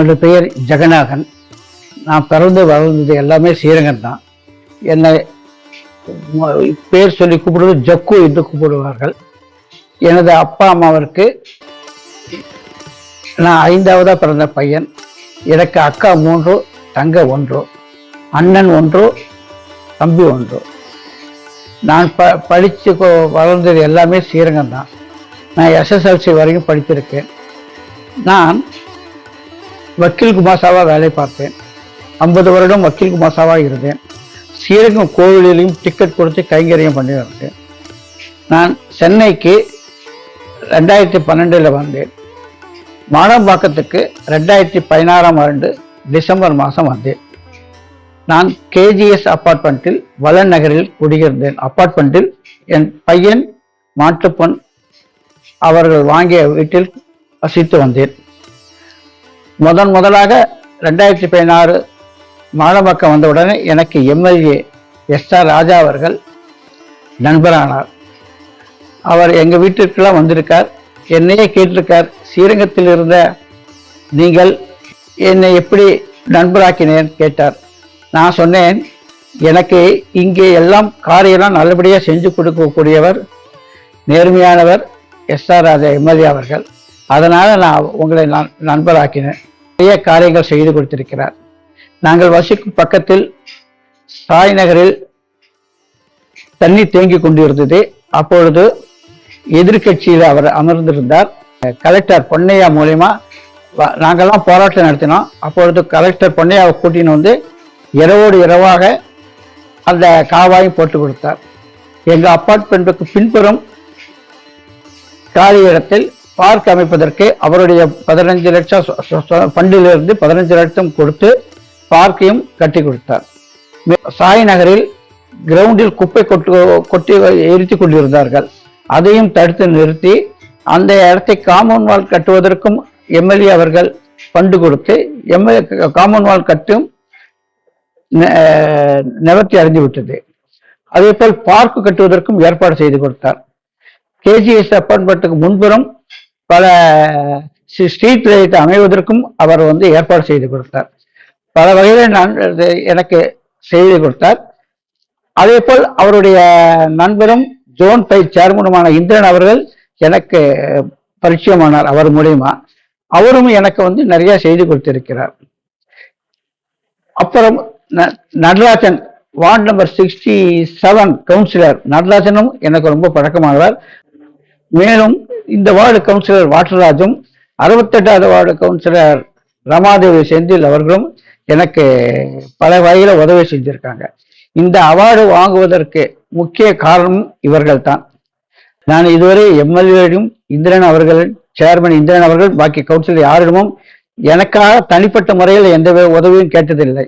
என்னோட பெயர் ஜெகநாதன். நான் பிறந்து வளர்ந்தது எல்லாமே ஸ்ரீரங்கம் தான். என்னை பேர் சொல்லி கூப்பிடுவது ஜக்கு என்று கூப்பிடுவார்கள். எனது அப்பா அம்மாவிற்கு நான் ஐந்தாவதாக பிறந்த பையன். எனக்கு அக்கா மூன்று தங்க ஒன்று அண்ணன் ஒன்று தம்பி ஒன்று. நான் ப படித்து வளர்ந்தது எல்லாமே ஸ்ரீரங்கம் தான். நான் எஸ்எஸ்எல்சி வரைக்கும் படித்திருக்கேன். நான் வக்கீல் குமாசாவாக வேலை பார்த்தேன். ஐம்பது வருடம் வக்கீல் குமாசாவாக இருந்தேன். ஸ்ரீரங்கம் கோவிலிலையும் டிக்கெட் கொடுத்து கைங்கரியம் பண்ணி வந்தேன். நான் சென்னைக்கு ரெண்டாயிரத்தி பன்னெண்டில் வந்தேன். மாடம்பாக்கத்துக்கு ரெண்டாயிரத்தி பதினாறாம் ஆண்டு டிசம்பர் மாதம் வந்தேன். நான் கேஜிஎஸ் அப்பார்ட்மெண்ட்டில் வளன் நகரில் குடியிருந்தேன். அப்பார்ட்மெண்ட்டில் என் பையன் மாட்டுப்பன் அவர்கள் வாங்கிய வீட்டில் வசித்து வந்தேன். முதன் முதலாக ரெண்டாயிரத்தி பதினாறு மாடம்பக்கம் வந்தவுடனே எனக்கு எம்எல்ஏ எஸ் ஆர் ராஜா அவர்கள் நண்பரானார். அவர் எங்கள் வீட்டிற்கெல்லாம் வந்திருக்கார். என்னையே கேட்டிருக்கார். ஸ்ரீரங்கத்தில் இருந்த நீங்கள் என்னை எப்படி நண்பராக்கினேன் கேட்டார். நான் சொன்னேன் எனக்கு இங்கே எல்லாம் காரியெல்லாம் நல்லபடியாக செஞ்சு கொடுக்கக்கூடியவர் நேர்மையானவர் எஸ் ஆர் ராஜா எம்எல்ஏ அவர்கள். அதனால் நான் உங்களை நான் நண்பராக்கினேன். நிறைய காரியங்கள் செய்து கொடுத்திருக்கிறார். நாங்கள் வசிக்கும் பக்கத்தில் சாய் நகரில் தண்ணி தேங்கி கொண்டிருந்தது. அப்பொழுது எதிர்கட்சியில் அவர் அமர்ந்திருந்தார். கலெக்டர் பொன்னையா மூலியமா நாங்கள்லாம் நாங்கெல்லாம் போராட்டம் நடத்தினோம். அப்பொழுது கலெக்டர் பொன்னையாவை கூட்டின்னு வந்து இரவோடு இரவாக அந்த காவாயும் போட்டு கொடுத்தார். எங்கள் அப்பார்ட்மெண்ட்டுக்கு பின்புறம் காலி இடத்தில் பார்க் அமைப்பதற்கு அவருடைய பதினஞ்சு லட்சம் சொ- சொ- ஃபண்டிலிருந்து பதினஞ்சு லட்சம் கொடுத்து பார்க்கையும் கட்டி கொடுத்தார். சாய் நகரில் கிரவுண்டில் குப்பை கொட்டு கொட்டி எரித்து கொண்டிருந்தார்கள். அதையும் தடுத்து நிறுத்தி அந்த இடத்தை காமன்வால் கட்டுவதற்கும் எம்எல்ஏ அவர்கள் ஃபண்டு கொடுத்து எம்எல்ஏ காமன்வால் கட்டும் நிவர்த்தி அடைந்து விட்டது அதே போல் பார்க் கட்டுவதற்கும் ஏற்பாடு செய்து கொடுத்தார். கேஜிஎஸ் அப்பார்ட்மெண்ட்டுக்கு முன்புறம் பல ஸ்ட்ரீட் லைட் அமைவதற்கும் அவர் வந்து ஏற்பாடு செய்து கொடுத்தார். பல வகையில் நான் எனக்கு செய்து கொடுத்தார். அதே போல் அவருடைய நண்பரும் ஜோன் பை சேர்மனுமான இந்திரன் அவர்கள் எனக்கு பரிச்சயமானார் அவர் மூலியமா. அவரும் எனக்கு வந்து நிறைய செய்து கொடுத்திருக்கிறார். அப்புறம் ந- Natarajan ward number sixty seven councillor. நடராஜனும் எனக்கு ரொம்ப பழக்கமானவர். மேலும் இந்த வார்டு கவுன்சிலர் வாட்டராஜும் அறுபத்தெட்டாவது வார்டு கவுன்சிலர் ரமாதேவி செந்தில் அவர்களும் எனக்கு பல வகையில் உதவி செஞ்சுருக்காங்க. இந்த அவார்டு வாங்குவதற்கு முக்கிய காரணம் இவர்கள் தான் நான் இதுவரை எம்எல்ஏடும் இந்திரன் அவர்கள் சேர்மன் இந்திரன் அவர்கள் பாக்கி கவுன்சிலர் யாரிடமும் எனக்காக தனிப்பட்ட முறையில் எந்த உதவியும் கேட்டதில்லை.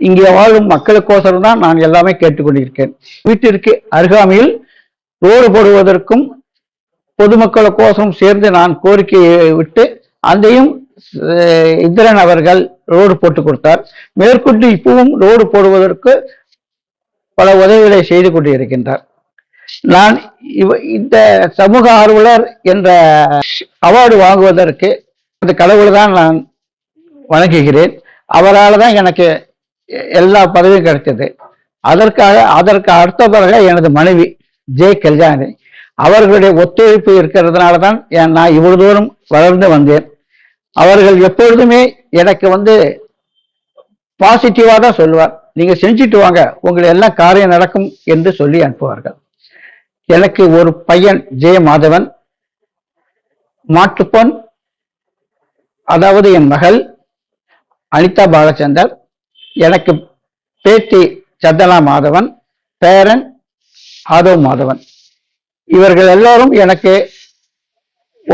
இங்கே வாழும் மக்களுக்கோசரம் தான் நான் எல்லாமே கேட்டுக்கொண்டிருக்கேன். வீட்டிற்கு அருகாமையில் ரோடு போடுவதற்கும் பொதுமக்களுக்கோசரம் சேர்ந்து நான் கோரிக்கையை விட்டு அதையும் இந்திரன் அவர்கள் ரோடு போட்டு கொடுத்தார். மேற்கொண்டு இப்பவும் ரோடு போடுவதற்கு பல உதவிகளை செய்து கொண்டு இருக்கின்றார் நான் இவ இந்த சமூக ஆர்வலர் என்ற அவார்டு வாங்குவதற்கு அந்த கடவுளை தான் நான் வணங்குகிறேன். அவரால் தான் எனக்கு எல்லா பதவியும் கிடைத்தது. அதற்காக அதற்கு அடுத்தவராக எனது மனைவி ஜே கல்யாணி. அவர்களுடைய ஒத்துழைப்பு இருக்கிறதுனால தான் நான் இவ்வளவு தூரம் வளர்ந்து வந்தேன். அவர்கள் எப்பொழுதுமே எனக்கு வந்து பாசிட்டிவா தான் சொல்லுவார். நீங்க செஞ்சுட்டு வாங்க உங்களை எல்லாம் காரியம் நடக்கும் என்று சொல்லி அனுப்புவார்கள். எனக்கு ஒரு பையன் ஜெய மாதவன் மாட்டுப்பொன் அதாவது என் மகள் அனிதா பாலச்சந்தர் எனக்கு பேத்தி சந்தனா மாதவன் பேரன் ஆதவ் மாதவன். இவர்கள் எல்லாரும் எனக்கு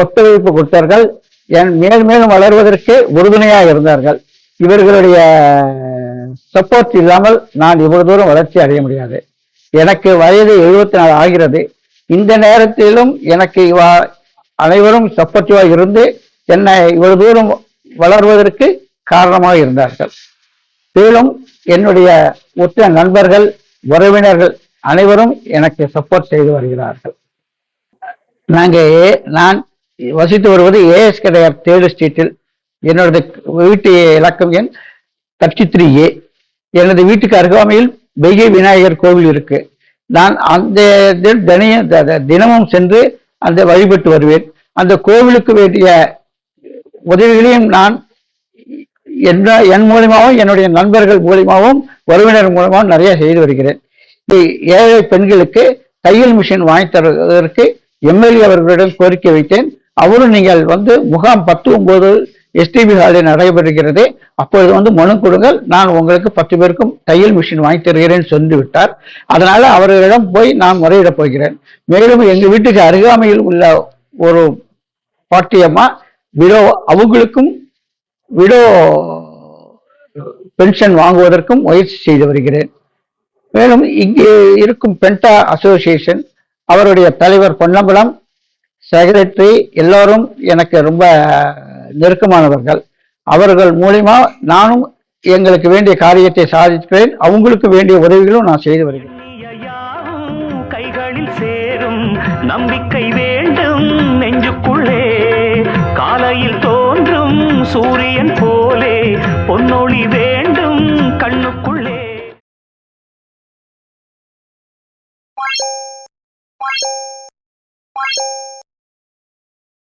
ஒத்துழைப்பு கொடுத்தார்கள். என் மேல் மேலும் வளர்வதற்கு உறுதுணையாக இருந்தார்கள். இவர்களுடைய சப்போர்ட் இல்லாமல் நான் இவ்வளவு தூரம் வளர்ச்சி அடைய முடியாது. எனக்கு வயது எழுபத்தி நாலு ஆகிறது. இந்த நேரத்திலும் எனக்கு இவ அனைவரும் சப்போர்ட்டிவாக இருந்து என்னை இவ்வளவு தூரம் வளர்வதற்கு காரணமாக இருந்தார்கள். மேலும் என்னுடைய உற்ற நண்பர்கள் உறவினர்கள் அனைவரும் எனக்கு சப்போர்ட் செய்து வருகிறார்கள். நாங்கள் ஏ- நான் வசித்து வருவது ஏஎஸ் கடையார் தேர்டு ஸ்ட்ரீட்டில் என்னோட வீட்டு இலக்கம் எண் தேர்ட்டி த்ரீ ஏ. எனது வீட்டுக்கு அருகாமையில் பெய்கை விநாயகர் கோவில் இருக்கு. நான் அந்த தி- தினையும் தினமும் சென்று அந்த வழிபட்டு வருவேன். அந்த கோவிலுக்கு வேண்டிய உதவிகளையும் நான் என்ன என் மூலியமாகவும் என்னுடைய நண்பர்கள் மூலியமாகவும் உறவினர் மூலமாகவும் நிறைய செய்து வருகிறேன். ஏழை பெண்களுக்கு தையல் மிஷின் வாங்கி தருவதற்கு எம்எல்ஏ அவர்களிடம் கோரிக்கை வைத்தேன். அவரும் நீங்கள் வந்து முகாம் பத்து ஒன்பது எஸ்டிபி ஹாலில் நடைபெறுகிறது அப்பொழுது வந்து மனு கொடுங்கள். நான் உங்களுக்கு பத்து பேருக்கும் தையல் மிஷின் வாங்கி தருகிறேன் சொல்லி விட்டார். அதனால அவர்களிடம் போய் நான் முறையிடப் போகிறேன். மேலும் எங்கள் வீட்டுக்கு அருகாமையில் உள்ள ஒரு பாட்டியம்மா விடோ அவங்களுக்கும் விடோ பென்ஷன் வாங்குவதற்கும் முயற்சி செய்து வருகிறேன். மேலும் இங்கே இருக்கும் பென்டா அசோசியேஷன் அவருடைய தலைவர் பொன்னம்பலம் செக்ரட்டரி எல்லோரும் எனக்கு ரொம்ப நெருக்கமானவர்கள். அவர்கள் மூலியமா நானும் எங்களுக்கு வேண்டிய காரியத்தை சாதிக்கிறேன் அவங்களுக்கு வேண்டிய உதவிகளும் நான் செய்து வருகிறேன். கைகளில் சேரும். நம்பிக்கை வேண்டும் நெஞ்சுக்குள்ளே. காலையில் தோன்றும் சூரியன் போலே. பொன்னொளி வே